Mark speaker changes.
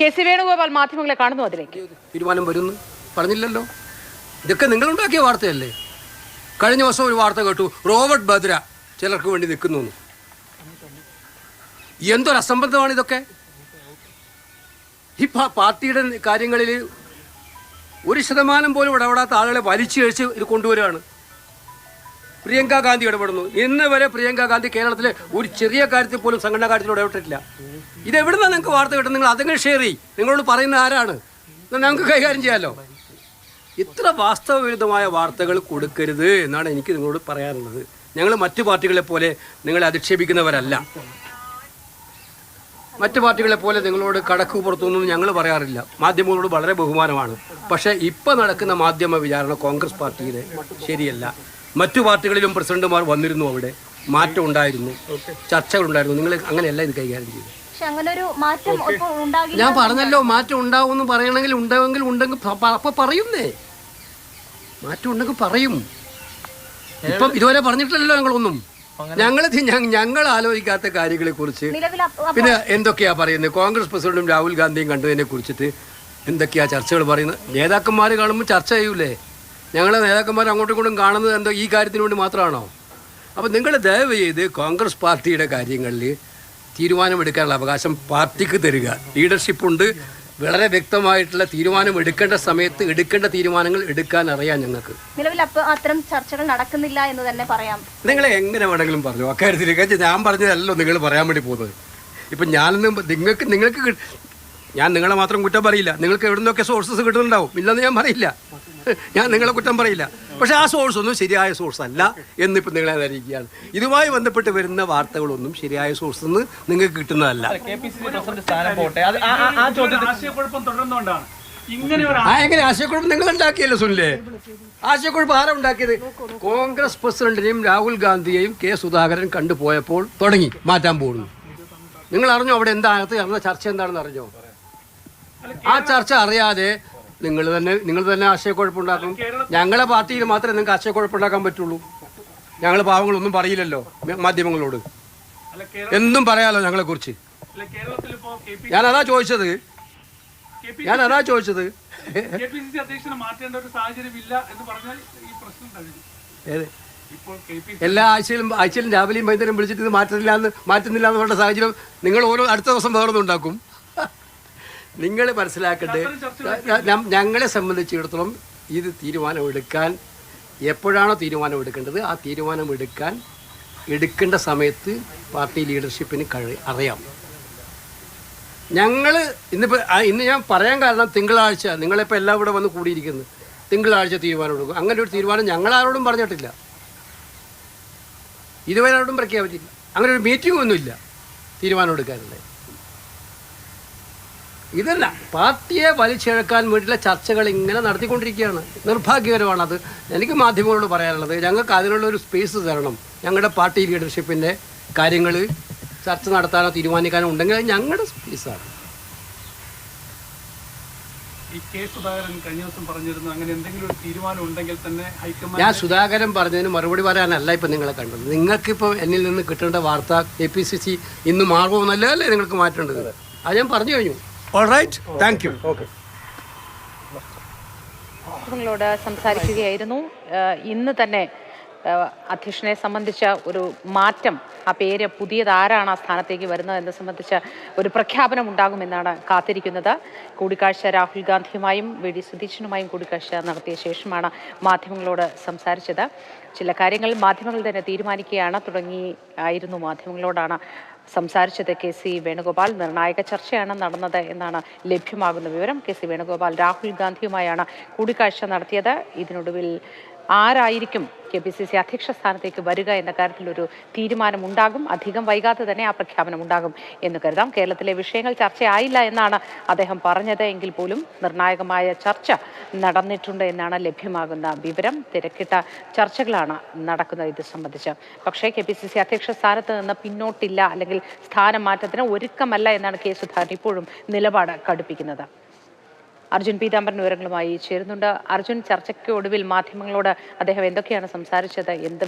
Speaker 1: K C Venugopal മാധ്യമങ്ങളെ കാണുന്നു അതിലേക്ക്.
Speaker 2: തീരുമാനം വരുന്നു. പറഞ്ഞില്ലല്ലോ. ഇതൊക്കെ നിങ്ങളുണ്ടാക്കിയ വാർത്തയല്ലേ? കഴിഞ്ഞ ദിവസം ഒരു വാർത്ത കേട്ടു റോബർട്ട് ബദ്ര ചിലർക്ക് വേണ്ടി നിൽക്കുന്നു. എന്തൊരു അസംബന്ധമാണ് ഇതൊക്കെ? ഈ പാർട്ടിയുടെ കാര്യങ്ങളിൽ ഒരു ശതമാനം പോലും ഇടപെടാത്ത ആളുകളെ വലിച്ചു കഴിച്ച് ഇത് കൊണ്ടുവരികയാണ്. പ്രിയങ്ക ഗാന്ധി ഇടപെടുന്നു. ഇന്ന് വരെ പ്രിയങ്ക ഗാന്ധി കേരളത്തിലെ ഒരു ചെറിയ കാര്യത്തിൽ പോലും സംഘടനാ കാര്യത്തിൽ ഇടപെട്ടിട്ടില്ല. ഇത് എവിടുന്നാണ് നിങ്ങൾക്ക് വാർത്ത കിട്ടുന്നത്? നിങ്ങൾ അതെങ്ങനെ ഷെയർ ചെയ്യും. നിങ്ങളോട് പറയുന്ന ആരാണ്? ഞങ്ങൾക്ക് കൈകാര്യം ചെയ്യാമല്ലോ ഇത്ര വാസ്തവവിരുദ്ധമായ വാർത്തകൾ കൊടുക്കരുത് എന്നാണ് എനിക്ക് നിങ്ങളോട് പറയാനുള്ളത്. ഞങ്ങൾ മറ്റു പാർട്ടികളെ പോലെ നിങ്ങളെ അധിക്ഷേപിക്കുന്നവരല്ല. മറ്റു പാർട്ടികളെ പോലെ നിങ്ങളോട് കടക്ക് പുറത്തുനിന്നും ഞങ്ങൾ പറയാറില്ല. മാധ്യമങ്ങളോട് വളരെ ബഹുമാനമാണ്. പക്ഷേ ഇപ്പം നടക്കുന്ന മാധ്യമ വിചാരണ കോൺഗ്രസ് പാർട്ടിയുടെ ശരിയല്ല. മറ്റു പാർട്ടികളിലും പ്രസിഡന്റുമാർ വന്നിരുന്നു അവിടെ. മാറ്റം ഉണ്ടായിരുന്നു. ചർച്ചകളുണ്ടായിരുന്നു. നിങ്ങൾ അങ്ങനെയല്ല ഇത് കൈകാര്യം
Speaker 3: ചെയ്തു
Speaker 2: ഞാൻ പറഞ്ഞല്ലോ മാറ്റം ഉണ്ടാവുമെന്ന് പറയണമെങ്കിൽ ഉണ്ടെങ്കിൽ ഉണ്ടെങ്കിൽ അപ്പൊ പറയുന്നേ. മാറ്റം ഉണ്ടെങ്കിൽ പറയും. ഇപ്പം ഇതുവരെ പറഞ്ഞിട്ടില്ലല്ലോ ഞങ്ങളൊന്നും. ഞങ്ങൾ ഞങ്ങൾ ആലോചിക്കാത്ത കാര്യങ്ങളെ കുറിച്ച് പിന്നെ എന്തൊക്കെയാ പറയുന്നത്? കോൺഗ്രസ് പ്രസിഡന്റും രാഹുൽ ഗാന്ധിയും കണ്ടതിനെ കുറിച്ചിട്ട് എന്തൊക്കെയാ ചർച്ചകൾ പറയുന്നത്? നേതാക്കന്മാർ കാണുമ്പോൾ ചർച്ച ചെയ്യൂലേ? ഞങ്ങളെ നേതാക്കന്മാർ അങ്ങോട്ടും ഇങ്ങോട്ടും കാണുന്നത് എന്തോ ഈ കാര്യത്തിന് വേണ്ടി മാത്രമാണോ? അപ്പോൾ നിങ്ങൾ ദയവ് ചെയ്ത് കോൺഗ്രസ് പാർട്ടിയുടെ കാര്യങ്ങളിൽ തീരുമാനമെടുക്കാനുള്ള അവകാശം പാർട്ടിക്ക് തരിക. ലീഡർഷിപ്പ് ഉണ്ട്. വളരെ വ്യക്തമായിട്ടുള്ള തീരുമാനം എടുക്കേണ്ട സമയത്ത് എടുക്കേണ്ട തീരുമാനങ്ങൾ എടുക്കാൻ അറിയാം ഞങ്ങൾക്ക്.
Speaker 3: നിലവിൽ അപ്പ അത്തരം ചർച്ചകൾ നടക്കുന്നില്ല എന്ന് തന്നെ പറയാം.
Speaker 2: നിങ്ങൾ എങ്ങനെ വേണമെങ്കിലും പറഞ്ഞു? അക്കാര്യത്തിൽ ഞാൻ പറഞ്ഞതല്ലോ നിങ്ങൾ പറയാൻ വേണ്ടി പോകുന്നത്. ഇപ്പം ഞാനൊന്നും നിങ്ങൾക്ക് നിങ്ങൾക്ക് ഞാൻ നിങ്ങളെ മാത്രം കുറ്റം പറയില്ല. നിങ്ങൾക്ക് എവിടെ നിന്നൊക്കെ സോഴ്സസ് കിട്ടുന്നുണ്ടാവും? ഇല്ലെന്ന് ഞാൻ പറയില്ല. ഞാൻ നിങ്ങളെ കുറ്റം പറയില്ല. പക്ഷെ ആ സോഴ്സ് ഒന്നും ശരിയായ സോഴ്സ് അല്ല എന്നിപ്പോൾ നിങ്ങളെ അറിയിക്കുകയാണ് ഇതുമായി ബന്ധപ്പെട്ട് വരുന്ന വാർത്തകളൊന്നും ശരിയായ സോഴ്സ് നിന്ന് നിങ്ങൾക്ക് കിട്ടുന്നതല്ല. എങ്ങനെ? ആശയക്കുഴപ്പം നിങ്ങൾ ഉണ്ടാക്കിയല്ലോ സുനിലേ. ആശയക്കുഴപ്പം ആരാ ഉണ്ടാക്കിയത്? കോൺഗ്രസ് പ്രസിഡന്റിനെയും രാഹുൽ ഗാന്ധിയെയും കെ സുധാകരൻ കണ്ടുപോയപ്പോൾ തുടങ്ങി മാറ്റാൻ പോകുന്നു. നിങ്ങൾ അറിഞ്ഞോ അവിടെ എന്താ അകത്ത് നടന്ന ചർച്ച എന്താണെന്ന് അറിഞ്ഞോ? ആ ചർച്ച അറിയാതെ നിങ്ങൾ തന്നെ നിങ്ങൾ തന്നെ ആശയക്കുഴപ്പമുണ്ടാക്കും. ഞങ്ങളെ പാർട്ടിയിൽ മാത്രമേ നിങ്ങൾക്ക് ആശയക്കുഴപ്പമുണ്ടാക്കാൻ പറ്റുള്ളൂ. ഞങ്ങൾ പാവങ്ങളൊന്നും പറയില്ലല്ലോ മാധ്യമങ്ങളോട്. എന്നും പറയാലോ ഞങ്ങളെ കുറിച്ച് ഞാൻ അതാ ചോദിച്ചത്. ഞാൻ അതാ ചോദിച്ചത്. എല്ലാ ആഴ്ചയിലും ആഴ്ചയിലും രാവിലെയും വൈകുന്നേരം വിളിച്ചിട്ട് ഇത് മാറ്റുന്നില്ല എന്ന് മാറ്റുന്നില്ല എന്ന് പറഞ്ഞ സാഹചര്യം നിങ്ങൾ ഓരോ അടുത്ത ദിവസം വേറൊന്നുണ്ടാക്കും നിങ്ങൾ മനസ്സിലാക്കട്ടെ ഞങ്ങളെ സംബന്ധിച്ചിടത്തോളം ഇത് തീരുമാനം എടുക്കാൻ എപ്പോഴാണോ തീരുമാനം എടുക്കേണ്ടത് ആ തീരുമാനം എടുക്കാൻ എടുക്കേണ്ട സമയത്ത് പാർട്ടി ലീഡർഷിപ്പിന് കഴി അറിയാം. ഞങ്ങൾ ഇന്നിപ്പോൾ ഇന്ന് ഞാൻ പറയാൻ കാരണം തിങ്കളാഴ്ച നിങ്ങളിപ്പോൾ എല്ലാം ഇവിടെ വന്ന് കൂടിയിരിക്കുന്നു. തിങ്കളാഴ്ച തീരുമാനം എടുക്കും. അങ്ങനെ ഒരു തീരുമാനം ഞങ്ങളാരോടും പറഞ്ഞിട്ടില്ല. ഇതുവരെ ആരോടും പ്രഖ്യാപിച്ചിട്ടില്ല. അങ്ങനെ ഒരു മീറ്റിംഗ് ഒന്നുമില്ല തീരുമാനം എടുക്കാനുള്ളത്. ഇതല്ല പാർട്ടിയെ വലിച്ചിഴക്കാൻ വേണ്ടിയുള്ള ചർച്ചകൾ ഇങ്ങനെ നടത്തിക്കൊണ്ടിരിക്കുകയാണ്. നിർഭാഗ്യകരമാണ് അത് എനിക്ക് മാധ്യമങ്ങളോട് പറയാനുള്ളത് ഞങ്ങൾക്ക് അതിനുള്ള ഒരു സ്പേസ് തരണം. ഞങ്ങളുടെ പാർട്ടി ലീഡർഷിപ്പിന്റെ കാര്യങ്ങൾ ചർച്ച നടത്താനോ തീരുമാനിക്കാനോ ഉണ്ടെങ്കിൽ അത് ഞങ്ങളുടെ സ്പേസാണ് ഞാൻ സുധാകരൻ പറഞ്ഞതിന് മറുപടി പറയാനല്ല ഇപ്പം നിങ്ങളെ കണ്ടത്. നിങ്ങൾക്കിപ്പോൾ എന്നിൽ നിന്ന് കിട്ടേണ്ട വാർത്ത എ പി സി സി ഇന്ന് മാറുമോ അല്ലേ നിങ്ങൾക്ക് മാറ്റേണ്ടത്? അത് ഞാൻ പറഞ്ഞു കഴിഞ്ഞു. All right thank you okay
Speaker 1: നിങ്ങളോട് സംസാരിക്കുകയായിരുന്നു. ഇന്ന് തന്നെ അധ്യക്ഷനെ സംബന്ധിച്ച ഒരു മാറ്റം ആ പേര് പുതിയത് ആരാണ് ആ സ്ഥാനത്തേക്ക് വരുന്നത് എന്നെ സംബന്ധിച്ച ഒരു പ്രഖ്യാപനം ഉണ്ടാകുമെന്നാണ് കാത്തിരിക്കുന്നത്. കൂടിക്കാഴ്ച രാഹുൽ ഗാന്ധിയുമായും വി ഡി സുധീഷനുമായും കൂടിക്കാഴ്ച നടത്തിയ ശേഷമാണ് മാധ്യമങ്ങളോട് സംസാരിച്ചത്. ചില കാര്യങ്ങൾ മാധ്യമങ്ങൾ തന്നെ തീരുമാനിക്കുകയാണ് തുടങ്ങി ആയിരുന്നു മാധ്യമങ്ങളോടാണ് സംസാരിച്ചത് കെ സി വേണുഗോപാൽ. നിർണായക ചർച്ചയാണ് നടന്നത് എന്നാണ് ലഭ്യമാകുന്ന വിവരം. കെ സി വേണുഗോപാൽ രാഹുൽ ഗാന്ധിയുമായാണ് കൂടിക്കാഴ്ച നടത്തിയത്. ഇതിനൊടുവിൽ ആരായിരിക്കും കെ പി സി സി അധ്യക്ഷ സ്ഥാനത്തേക്ക് വരിക എന്ന കാര്യത്തിലൊരു തീരുമാനമുണ്ടാകും. തീരുമാനം അധികം വൈകാതെ തന്നെ ആ പ്രഖ്യാപനം ഉണ്ടാകും എന്ന് കരുതാം. കേരളത്തിലെ വിഷയങ്ങൾ ചർച്ചയായില്ല എന്നാണ് അദ്ദേഹം പറഞ്ഞത്. എങ്കിൽ പോലും നിർണായകമായ ചർച്ച നടന്നിട്ടുണ്ട് എന്നാണ് ലഭ്യമാകുന്ന വിവരം. തിരക്കിട്ട ചർച്ചകളാണ് നടക്കുന്നത് ഇത് സംബന്ധിച്ച്. പക്ഷേ കെ പി സി സി അധ്യക്ഷ സ്ഥാനത്ത് നിന്ന് പിന്നോട്ടില്ല. അല്ലെങ്കിൽ സ്ഥാനമാറ്റത്തിന് ഒരുക്കമല്ല എന്നാണ് കെ സുധാകരൻ ഇപ്പോഴും നിലപാട് കടുപ്പിക്കുന്നത്. അർജുൻ പീതാംബരൻ വിവരങ്ങളുമായി ചേരുന്നുണ്ട്. അർജുൻ ചർച്ചയ്ക്ക് ഒടുവിൽ മാധ്യമങ്ങളോട് അദ്ദേഹം എന്തൊക്കെയാണ് സംസാരിച്ചത്? എന്ത്